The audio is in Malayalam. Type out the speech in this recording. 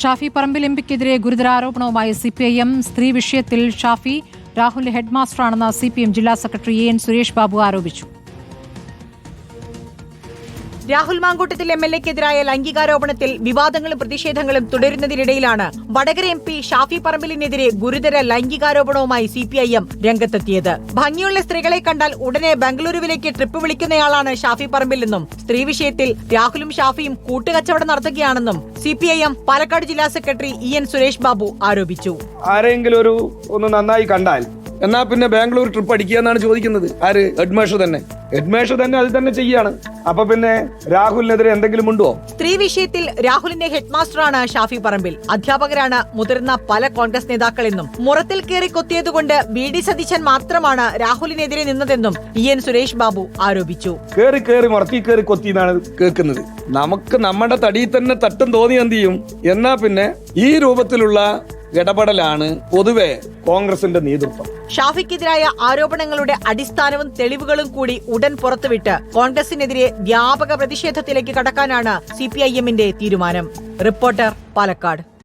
ഷാഫി പറമ്പിൽ എംപിക്കെതിരെ ഗുരുതര ആരോപണവുമായി സി പി ഐ എം സ്ത്രീ വിഷയത്തിൽ ഷാഫി രാഹുലിന്റെ ഹെഡ്മാസ്റ്ററാണെന്ന് സി പി എം ജില്ലാ secretary A N Suresh Babu ആരോപിച്ചു. രാഹുൽ മാങ്കൂട്ടത്തിൽ എം എൽ എക്കെതിരായ ലൈംഗികാരോപണത്തിൽ വിവാദങ്ങളും പ്രതിഷേധങ്ങളും തുടരുന്നതിനിടയിലാണ് വടകര എം പി ഷാഫി പറമ്പിലിനെതിരെ ഗുരുതര ലൈംഗികാരോപണവുമായി സി പി ഐ എം രംഗത്തെത്തിയത്. ഭംഗിയുള്ള സ്ത്രീകളെ കണ്ടാൽ ഉടനെ ബംഗളൂരുവിലേക്ക് ട്രിപ്പ് വിളിക്കുന്നയാളാണ് ഷാഫി പറമ്പിലെന്നും സ്ത്രീ വിഷയത്തിൽ രാഹുലും ഷാഫിയും കൂട്ടുകച്ചവടം നടത്തുകയാണെന്നും C P I M Palakkad ജില്ലാ secretary E N Suresh Babu ആരോപിച്ചു. ആരെങ്കിലും ഒരു ഒന്ന് നന്നായി കണ്ടാൽ എന്നാ പിന്നെ ബാംഗ്ലൂർ ട്രിപ്പ് അടിക്കുക എന്നാണ് ചോദിക്കുന്നത്. ആര്? ഹെഡ്മേഷർ തന്നെ. ഹെഡ്മേഷർ തന്നെ അത് തന്നെ ചെയ്യാണ് അപ്പൊ പിന്നെ രാഹുലിനെതിരെ എന്തെങ്കിലും ഉണ്ടോ? സ്ത്രീ വിഷയത്തിൽ രാഹുലിന്റെ ഹെഡ്മാസ്റ്ററാണ് ഷാഫി പറമ്പിൽ. അധ്യാപകരാണ് മുതിർന്ന പല കോൺഗ്രസ് നേതാക്കളെന്നും മുറത്തിൽ കയറി കൊത്തിയതുകൊണ്ട് ബി ഡി സതീശൻ മാത്രമാണ് രാഹുലിനെതിരെ നിന്നതെന്നും ഇ എൻ സുരേഷ് ബാബു ആരോപിച്ചു. കേറി കേറി മുറത്തി കയറി കൊത്തി എന്നാണ് കേൾക്കുന്നത്. നമുക്ക് നമ്മുടെ തടിയിൽ തന്നെ തട്ടും തോന്നി എന്ത് ചെയ്യും? എന്നാ പിന്നെ ഈ രൂപത്തിലുള്ള ഇടപെടലാണ് പൊതുവെ കോൺഗ്രസിന്റെ നേതൃത്വം. ഷാഫിക്കെതിരായ ആരോപണങ്ങളുടെ അടിസ്ഥാനവും തെളിവുകളും കൂടി ഉടൻ പുറത്തുവിട്ട് കോൺഗ്രസിനെതിരെ വ്യാപക പ്രതിഷേധത്തിലേക്ക് കടക്കാനാണ് സി തീരുമാനം. റിപ്പോർട്ടർ പാലക്കാട്.